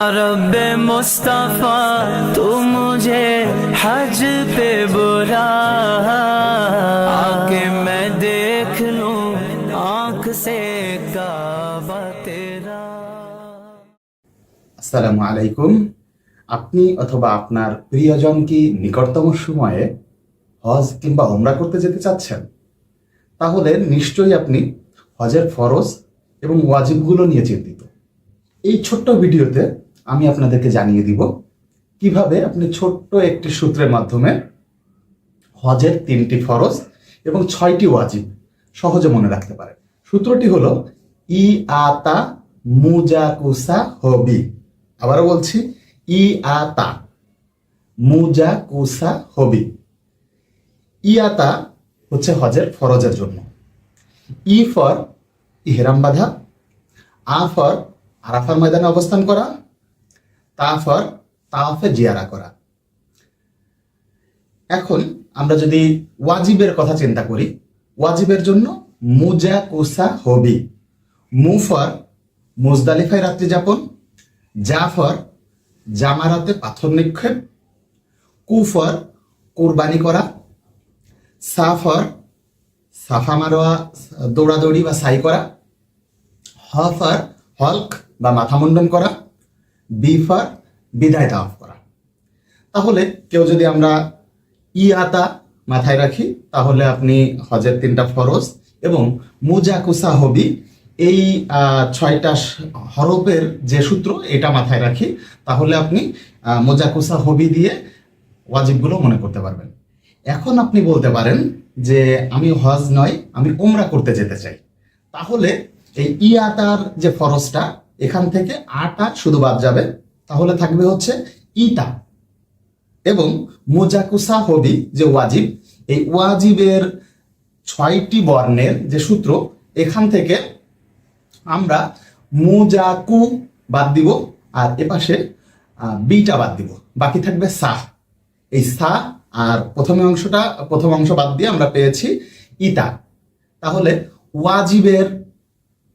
رب مصطفیٰ تو مجھے حج پہ برا آ میں دیکھ لوں آنکھ سے کعبہ تیرا আসসালামু আপনি অথবা আপনার প্রিয়জন কি নিকটতম সময়ে হজ কিংবা ওমরা করতে যেতে চাচ্ছেন? তাহলে নিশ্চয়ই আপনি হজের ফরজ এবং ওয়াজিবগুলো নিয়ে চিন্তিত। এই ছোট্ট ভিডিওতে আমি আপনাদেরকে জানিয়ে দিব কীভাবে আপনি ছোট্ট একটি সূত্রের মাধ্যমে হজের তিনটি ফরজ এবং ছয়টি ওয়াজিব সহজে মনে রাখতে পারেন। সূত্রটি হলো, ই আতা মুজাকুসা হবি আবারও বলছি, ই আতা মুজাকুসা হবি ইয়াতা হচ্ছে হজের ফরজের জন্য। ই ফর ইহরাম বাধা, আ ফর আরাফার ময়দানে অবস্থান করা তা ফর তাওয়াফে জিয়ারা করা। এখন আমরা যদি ওয়াজিবের কথা চিন্তা করি, ওয়াজিবের জন্য মুজা কুসা হবি। মুফর মুজদালিফায় রাত্রি যাপন, জাফর জামারাতে পাথর নিক্ষেপ, কুফর কোরবানি করা, সাফর সাফা মারোয়া, দৌড়াদৌড়ি বা সাই করা, হফর হল্ক বা মাথা মুন্ডন করা, বিফর বিদায় তাওয়াফ করা। তাহলে কেউ যদি আমরা ইয়াতা মাথায় রাখি, তাহলে আপনি হজের তিনটা ফরজ এবং মুজাকুসা হবি, এই ছয়টা হরফের যে সূত্র এটা মাথায় রাখি, তাহলে আপনি মোজাকুসা হবি দিয়ে ওয়াজিবগুলো মনে করতে পারবেন। এখন আপনি বলতে পারেন যে আমি হজ নয়, আমি ওমরা করতে যেতে চাই। তাহলে এই ইয়াতার যে ফরজটা, এখান থেকে আট আটা শুধু বাদ যাবে তাহলে থাকবে হচ্ছে ইতা এবং মোজাকুসা হবি যে ওয়াজিব, এই ওয়াজিবের ছয়টি বর্ণের যে সূত্র, এখান থেকে আমরা মুজাকু বাদ দিব আর এপাশে বিটা বাদ দিব। বাকি থাকবে সা। এই সা আর প্রথম অংশটা, প্রথম অংশ বাদ দিয়ে আমরা পেয়েছি ইতা তাহলে ওয়াজিবের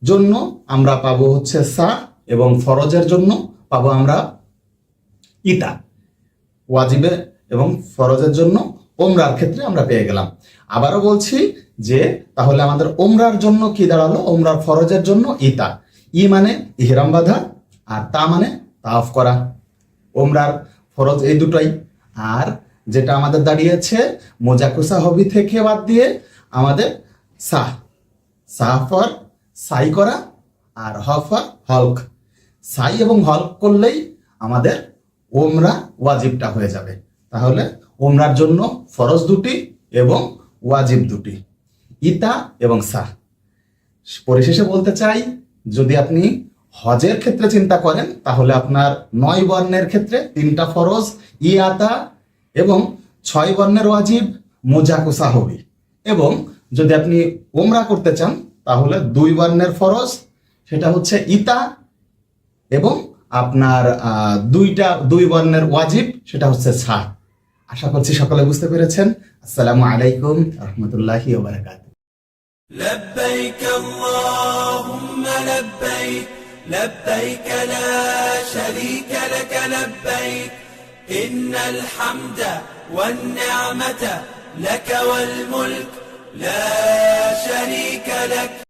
জন্য আমরা পাবো হচ্ছে সা এবং ফরজের জন্য পাবো আমরা ইতা ওয়াজিবে এবং ফরজের জন্য ওমরার ক্ষেত্রে আমরা পেয়ে গেলাম। আবারও বলছি যে, তাহলে আমাদের ওমরার জন্য কি দাঁড়াল? ওমরার ফরজের জন্য ইতা ই মানে ইহরাম বাঁধা আর তা মানে তাফ করা। ওমরার ফরজ এই দুটোই। আর যেটা আমাদের দাঁড়িয়েছে, মোজাকুসা হবি থেকে বাদ দিয়ে আমাদের সাহ। সাহ ফর, সাই করা আর হ ফর হল্ক। সাই এবং হল্ক করলেই আমাদের ওমরা ওয়াজিবটা হয়ে যাবে। তাহলে ওমরার জন্য ফরজ দুটি এবং ওয়াজিব দুটি। ইতা এবং সাহ পরিশেষে বলতে চাই, যদি আপনি হজের ক্ষেত্রে চিন্তা করেন, তাহলে আপনার নয় বর্ণের ক্ষেত্রে তিনটা ফরজ ইয়াতা এবং ছয় বর্ণের ওয়াজিব মোজাকুসা হবি এবং যদি আপনি ওমরা করতে চান, তাহলে দুই বর্ণের ফরজ, সেটা হচ্ছে ইতা এবং আপনার আহ, দুইটা দুই বর্ণের ওয়াজিব সেটা হচ্ছে ছা আশা করছি সকলে বুঝতে পেরেছেন আসসালামু আলাইকুম রহমতুল্লাহি ওবারাকাত لبيك اللهم لبيك لبيك لا شريك لك لبيك إن الحمد والنعمة لك والملك لا شريك لك